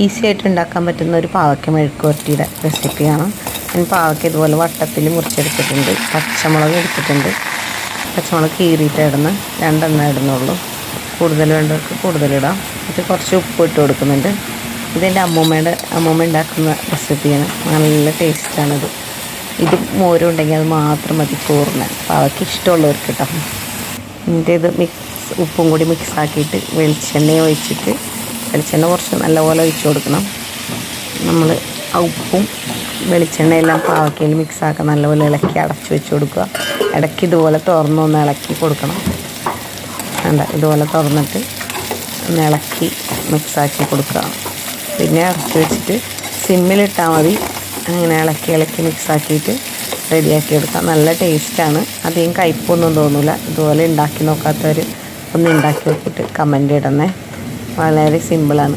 Easy ആയിട്ട് ഉണ്ടാക്കാൻ പറ്റുന്ന ഒരു പാവയ്ക്ക മെഴുക്കുവരട്ടിയുടെ റെസിപ്പിയാണ്. ഞാൻ പാവയ്ക്ക ഇതുപോലെ വട്ടത്തിൽ മുറിച്ചെടുത്തിട്ടുണ്ട്. പച്ചമുളക് എടുത്തിട്ടുണ്ട്. പച്ചമുളക് കീറിയിട്ട് ഇടുന്ന. രണ്ടെണ്ണം ഇടുന്നുള്ളൂ. കൂടുതൽ വേണ്ടവർക്ക് കൂടുതലിടാം ഇത് കുറച്ച് ഉപ്പ് ഇട്ട് കൊടുക്കുന്നുണ്ട്. ഇതെന്റെ അമ്മൂമ്മയുടെ അമ്മൂമ്മ ഉണ്ടാക്കുന്ന റെസിപ്പിയാണ്. നല്ല ടേസ്റ്റാണിത്. ഇത് മോരും ഉണ്ടെങ്കിൽ അത് മാത്രം മതി ചോറിന്. പാവയ്ക്ക് ഇഷ്ടമുള്ളവർക്ക് കേട്ടോ എന്റെ ഇത് മിക്സ് ഉപ്പും കൂടി മിക്സ് ആക്കിയിട്ട് വെളിച്ചെണ്ണ ഒഴിച്ചിട്ട് വെളിച്ചെണ്ണ കുറച്ച് നല്ലപോലെ ഒഴിച്ച് കൊടുക്കണം. നമ്മൾ ഉപ്പും വെളിച്ചെണ്ണയെല്ലാം പാവക്കയിൽ മിക്സ് ആക്കുക നല്ലപോലെ ഇളക്കി അടച്ചു വെച്ച് കൊടുക്കുക. ഇടയ്ക്ക് ഇതുപോലെ തുറന്നൊന്ന് ഇളക്കി കൊടുക്കണം. വേണ്ട ഇതുപോലെ തുറന്നിട്ട് ഒന്ന് ഇളക്കി മിക്സാക്കി കൊടുക്കുക. പിന്നെ ഇറക്കി വെച്ചിട്ട് സിമ്മിലിട്ടാൽ മതി. അങ്ങനെ ഇളക്കി ഇളക്കി മിക്സാക്കിയിട്ട് റെഡിയാക്കി എടുക്കാം. നല്ല ടേസ്റ്റാണ് അധികം കയ്പൊന്നും തോന്നില്ല ഇതുപോലെ ഉണ്ടാക്കി നോക്കാത്തവർ ഒന്ന് ഉണ്ടാക്കി നോക്കിയിട്ട് കമന്റ് ഇടണേ. വളരെ സിമ്പിളാണ്.